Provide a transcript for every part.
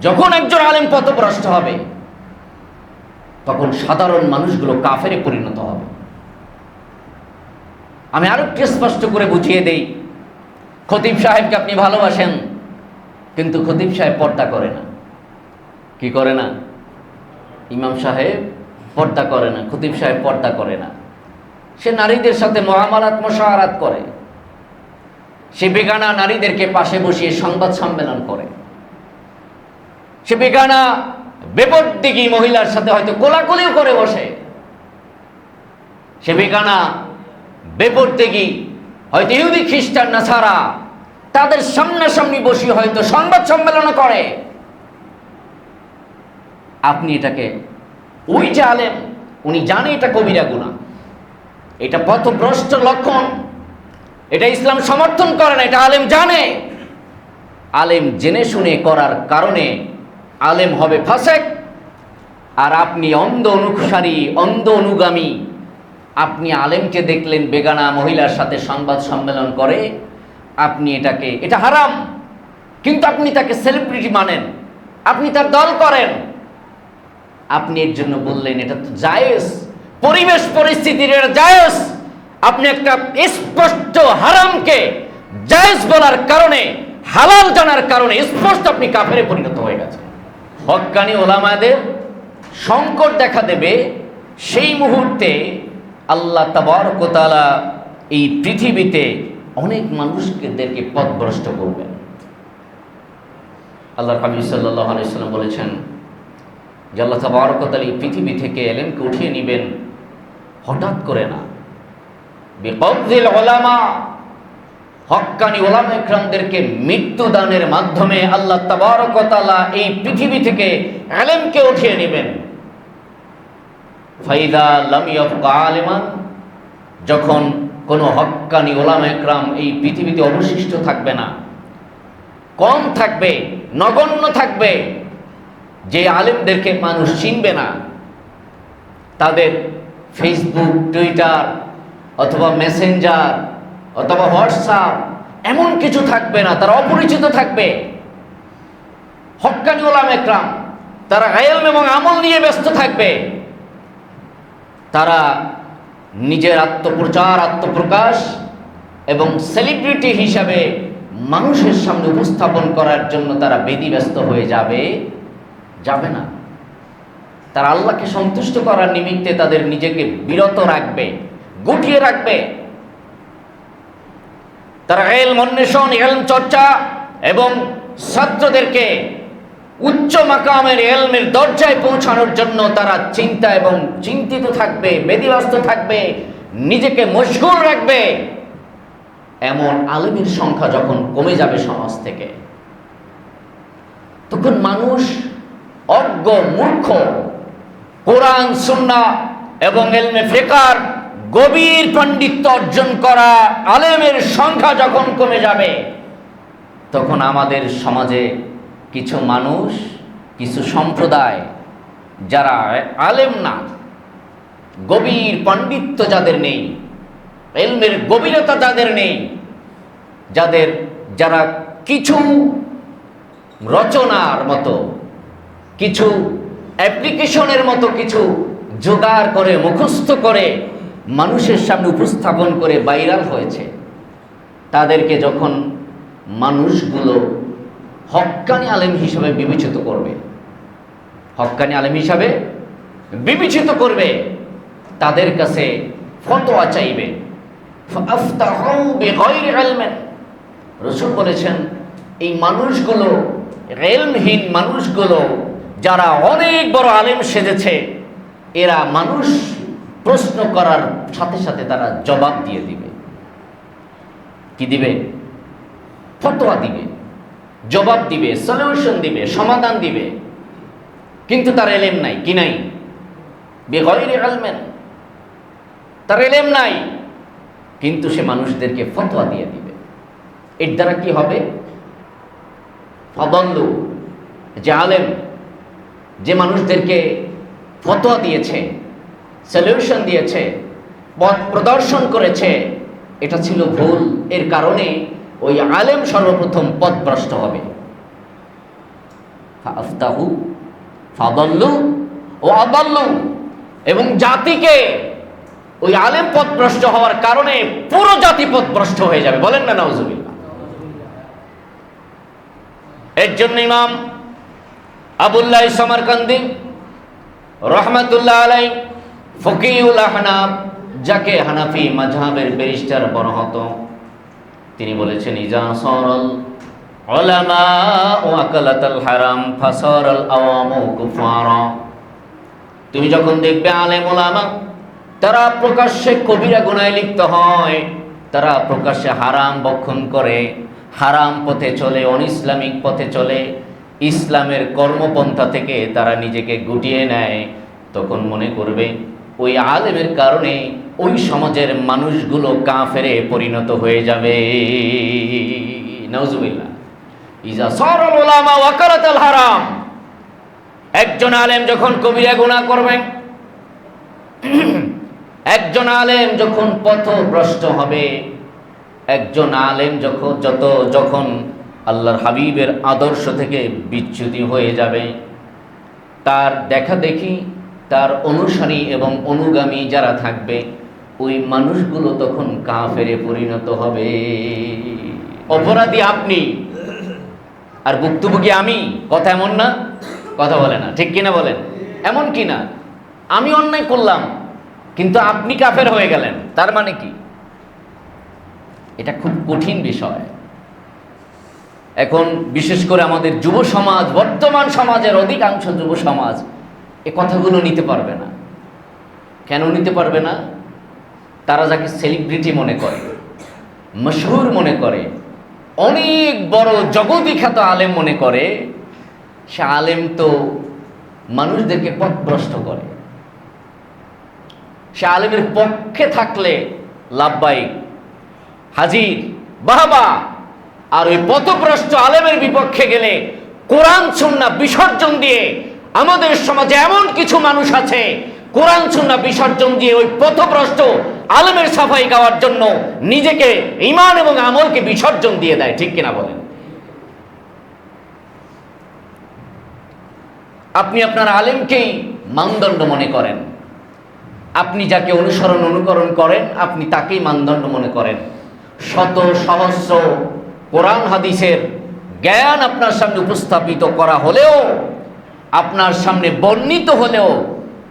যখন একজন আলেম পথভ্রষ্ট হবে, তখন সাধারণ মানুষগুলো কাফেরে পরিণত হবে। আমি আরও একটু স্পষ্ট করে বুঝিয়ে দেই, খতিব সাহেবকে আপনি ভালোবাসেন, কিন্তু খতিব সাহেব পর্দা করে না। কি করে না? ইমাম সাহেব পর্দা করে না, খতিব সাহেব পর্দা করে না। সে নারীদের সাথে মহামারাত মশাহারাত করে। সে বেগানা নারীদেরকে পাশে বসিয়ে সংবাদ সম্মেলন করে। সে বেগানা, বেপরদিগী মহিলার সাথে হয়তো কোলাকুলিও করে বসে। সে বেগানা, বেপরদিগী, হয়তো ইহুদি, খ্রিস্টান না ছাড়া তাদের সামনাসামনি বসি হয়তো সংবাদ সম্মেলন করে। আপনি এটাকে, ওই যে আলেম, উনি জানে এটা কবিরা গুণা। এটা পথভ্রষ্ট লক্ষণ। এটা ইসলাম সমর্থন করে না, এটা আলেম জানে। আলেম জেনে শুনে করার কারণে আলেম হবে ফাসেক। আর আপনি অন্ধ অনুসারী, অন্ধ অনুগামী। আপনি আলেমকে দেখলেন বেগানা মহিলার সাথে সংবাদ সম্মেলন করে। আপনি এটাকে, এটা হারাম। কিন্তু আপনি তাকে সেলিব্রিটি মানেন। আপনি তার দল করেন। আপনি এর জন্য বললেন, এটা তো জায়েজ। পরিবেশ পরিস্থিতির এটা জায়েজ। আপনি একটা স্পষ্ট হারামকে জায়েজ বলার কারণে, হালাল জানার কারণে, স্পষ্ট আপনি কাফেরে পরিণত হয়ে গেছেন। হক্কানি ওলামাদের সংকট দেখা দেবে, সেই মুহূর্তে আল্লাহ তাবারকতালা এই পৃথিবীতে অনেক মানুষদেরকে পথভ্রষ্ট করবেন। আল্লাহ হাবিব সাল্লাহ আলাইসাল্লাম বলেছেন, যে আল্লাহ তাবারকতাল এই পৃথিবী থেকে এলেনকে উঠিয়ে নেবেন, হঠাৎ করে না। বিকব্দিল ওলামা হক্কানি ওলামা ইকরামদেরকে মৃত্যুদানের মাধ্যমে আল্লাহ তাবারকতালা এই পৃথিবী থেকে আলেমকে উঠিয়ে নেবেন। ফাইদা লামিয়ফকা আলেমান, যখন কোনো হক্কানি ওলামা একরাম এই পৃথিবীতে অবশিষ্ট থাকবে না, কম থাকবে, নগণ্য থাকবে, যে আলেমদেরকে মানুষ চিনবে না, তাদের ফেসবুক টুইটার অথবা মেসেঞ্জার অথবা হোয়াটসঅ্যাপ, এমন কিছু থাকবে না, তারা অপরিচিত থাকবে। হক্কানি ওলাম একরাম, তারা আয়েলম এবং আমল নিয়ে ব্যস্ত থাকবে। তারা নিজের আত্মপ্রচার, আত্মপ্রকাশ এবং সেলিব্রিটি হিসাবে মানুষের সামনে উপস্থাপন করার জন্য তারা বেদিব্যস্ত হয়ে যাবে যাবে না। তারা আল্লাহকে সন্তুষ্ট করার নিমিত্তে তাদের নিজেকে বিরত রাখবে, গুটিয়ে রাখবে। তারা এলম অন্বেষণ, এলম চর্চা এবং ছাত্রদেরকে উচ্চ মাকামের এলমের দরজায় পৌঁছানোর জন্য তারা চিন্তা এবং চিন্তিত থাকবে বেদিব্যস্ত থাকবে, নিজেকে মশগুল রাখবে। এমন আলমীর সংখ্যা যখন কমে যাবে সমাজ থেকে, তখন মানুষ অজ্ঞ মূর্খ, কোরআন সুন্না এবং এলমে ফেকার গভীর পাণ্ডিত্য অর্জন করা আলেমের সংখ্যা যখন কমে যাবে, তখন আমাদের সমাজে কিছু মানুষ, কিছু সম্প্রদায় যারা আলেম না, গভীর পাণ্ডিত্য যাদের নেই, এলমের গভীরতা যাদের নেই, যাদের যারা কিছু রচনার মতো, কিছু অ্যাপ্লিকেশনের মতো কিছু জোগাড় করে, মুখস্থ করে মানুষের সামনে উপস্থাপন করে ভাইরাল হয়েছে, তাদেরকে যখন মানুষগুলো হক্কানি আলেম হিসাবে বিবেচিত করবে হক্কানি আলেম হিসাবে বিবেচিত করবে, তাদের কাছে ফতোয়া চাইবে। রসুল বলেছেন, এই মানুষগুলো রেলমহীন মানুষগুলো, যারা অনেক বড় আলেম সেজেছে, এরা মানুষ প্রশ্ন করার সাথে সাথে তারা জবাব দিয়ে দিবে। কি দিবে? ফতোয়া দিবে। জবাব দিবে সলিউশন দিবে, সমাধান দিবে। কিন্তু তার এলেম নাই, কি নাই? তার এলেম নাই, কিন্তু সে মানুষদেরকে ফতোয়া দিয়ে দিবে। এর দ্বারা কি হবে? ফদল্লু যে আলেম, যে মানুষদেরকে ফতোয়া দিয়েছে সলিউশন দিয়েছে, পথ প্রদর্শন করেছে, এটা ছিল ভুল। এর কারণে ওই আলেম সর্বপ্রথম পথভ্রষ্ট হবে। আফতাহু ও এবং জাতিকে ওই আলেম পথভ্রষ্ট হওয়ার কারণে পুরো জাতি পথভ্রষ্ট হয়ে যাবে। বলেন না, নাউজুবিল্লাহ। এর জন্য ইমাম আবুল্লাহ সামারকান্দি রহমাতুল্লাহ আলাই ফকিউল আহনাব যাকে হানাফি মাঝহাবের ব্যারিস্টার বড় হতো, তিনি বলেছেন, ইজা সরল ওলামা ও আকালাতাল হারাম, ফাসরল আওয়ামু কুফারা। তুমি যখন দেখবে আলেম ওলামা তারা প্রকাশ্যে কবিরা গুনায় লিপ্ত হয়, তারা প্রকাশ্যে হারাম বক্ষণ করে, হারাম পথে চলে অনইসলামিক পথে চলে, ইসলামের কর্মপন্থা থেকে তারা নিজেকে গুটিয়ে নেয়, তখন মনে করবে ওই আলেমের কারণে ওই সমাজের মানুষগুলো কাফেরে পরিণত হয়ে যাবে। হারাম। একজন আলেম যখন কবিরা গুনাহ করবেন একজন আলেম যখন পথভ্রষ্ট হবে, একজন আলেম যখন যত যখন আল্লাহর হাবিবের আদর্শ থেকে বিচ্যুতি হয়ে যাবে, তার দেখা দেখি তার অনুসারী এবং অনুগামী যারা থাকবে, ওই মানুষগুলো তখন কাফেরে পরিণত হবে। অপরাধী আপনি। আর ভুক্তভোগী আমি। কথা এমন না? কথা বলে না। ঠিক কিনা বলেন? এমন কি না আমি অন্যায় করলাম, কিন্তু আপনি কাফের হয়ে গেলেন। তার মানে কি? এটা খুব কঠিন বিষয়। এখন বিশেষ করে আমাদের যুব সমাজ বর্তমান সমাজের অধিকাংশ যুব সমাজ এ কথাগুলো নিতে পারবে না। কেন নিতে পারবে না? তারা যাকে সেলিব্রিটি মনে করে, মশহুর মনে করে, অনেক বড় জগতি খ্যাত আলেম মনে করে, সে আলেম তো মানুষদেরকে পথভ্রষ্ট করে। সে আলেমের পক্ষে থাকলে লাভবাহিক হাজির, বাহবা। আর ওই পথভ্রষ্ট আলেমের বিপক্ষে গেলে কোরআন সুন্না বিসর্জন দিয়ে আমাদের সমাজে এমন কিছু মানুষ আছে, কোরআন সুন্না বিসর্জন দিয়ে ওই পথভ্রষ্ট আলমের সাফাই গাওয়ার জন্য নিজেকে ইমান এবং আমলকে বিসর্জন দিয়ে দেয়, ঠিক কিনা বলেন? আপনি আপনার আলেমকেই মানদণ্ড মনে করেন। আপনি যাকে অনুসরণ অনুকরণ করেন, আপনি তাকেই মানদণ্ড মনে করেন। শত সহস্র কোরআন হাদিসের জ্ঞান আপনার সামনে উপস্থাপিত করা হলেও আপনার সামনে বর্ণিত হলেও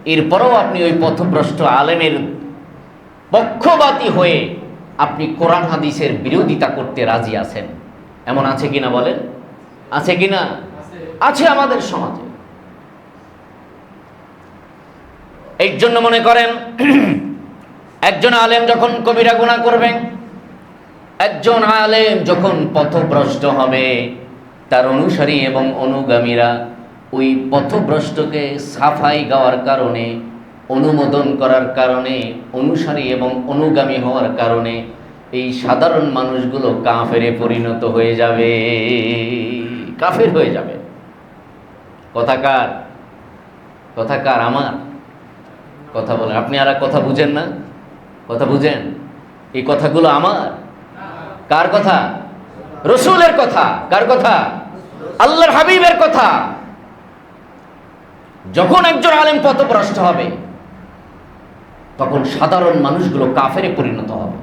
এরপরেও আপনি ওই পথভ্রষ্ট আলেমের পক্ষপাতী হয়ে আপনি কোরআন হাদিসের বিরোধিতা করতে রাজি আছেন। এমন আছে কিনা বলেন? আছে কিনা? আছে আমাদের সমাজে। এর জন্য মনে করেন, একজন আলেম যখন কবিরা গুণা করবেন একজন আলেম যখন পথভ্রষ্ট হবে, তার অনুসারী এবং অনুগামীরা ওই পথভ্রষ্টকে সাফাই গাওয়ার কারণে, অনুমোদন করার কারণে, অনুসারী এবং অনুগামী হওয়ার কারণে এই সাধারণ মানুষগুলো কাফেরে পরিণত হয়ে যাবে। কাফের হয়ে যাবে। কথাকার কথাকার আমার? কথা বলেন। আপনি আর কথা বুঝেন না? কথা বুঝেন। এই কথাগুলো আমার? কার কথা? রসুলের কথা। কার কথা? আল্লাহর হাবিবের কথা। যখন একজন আলেম পথভ্রষ্ট হবে, তখন সাধারণ মানুষগুলো কাফেরে পরিণত হবে।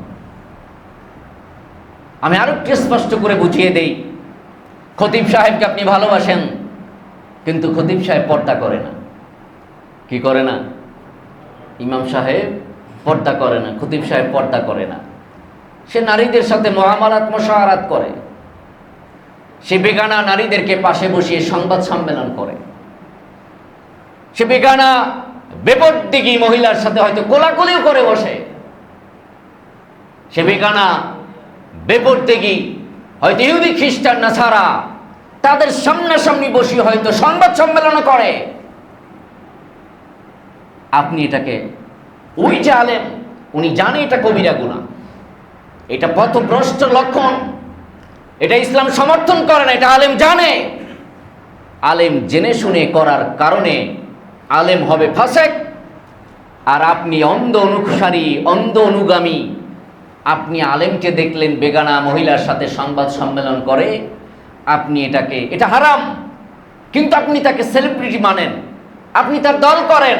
আমি আরও একটু স্পষ্ট করে বুঝিয়ে দেই, খতিব সাহেবকে আপনি ভালোবাসেন, কিন্তু খতিব সাহেব পর্দা করে না। কি করে না? ইমাম সাহেব পর্দা করে না, খতিব সাহেব পর্দা করে না। সে নারীদের সাথে মহামারাত মশাহারাত করে। সে বেগানা নারীদেরকে পাশে বসিয়ে সংবাদ সম্মেলন করে। সে বেগানা, বেপরদিগি মহিলার সাথে হয়তো কোলাকুলিও করে বসে। সে বেগানা, বেপরদিগি, হয়তো ইহুদি, খ্রিস্টান না ছাড়া তাদের সামনাসামনি বসি হয়তো সংবাদ সম্মেলন করে। আপনি এটাকে, ওই যে আলেম, উনি জানে এটা কবিরা গুণা। এটা পথভ্রষ্ট লক্ষণ। এটা ইসলাম সমর্থন করে না, এটা আলেম জানে। আলেম জেনে শুনে করার কারণে আলেম হবে ফাসেক। আর আপনি অন্ধ অনুসারী, অন্ধ অনুগামী। আপনি আলেমকে দেখলেন বেগানা মহিলার সাথে সংবাদ সম্মেলন করে। আপনি এটাকে, এটা হারাম। কিন্তু আপনি তাকে সেলিব্রিটি মানেন। আপনি তার দল করেন।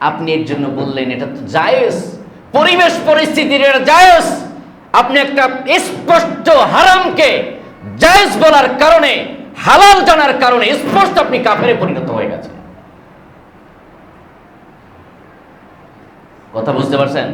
আপনি এর জন্য বললেন, এটা তো জায়েজ। পরিবেশ পরিস্থিতির এটা জায়েজ। আপনি একটা স্পষ্ট হারামকে জায়েজ বলার কারণে, হালাল জানার কারণে, স্পষ্ট আপনি কাফেরে পরিণত হয়ে গেছেন কথা বুঝতে পারছেন?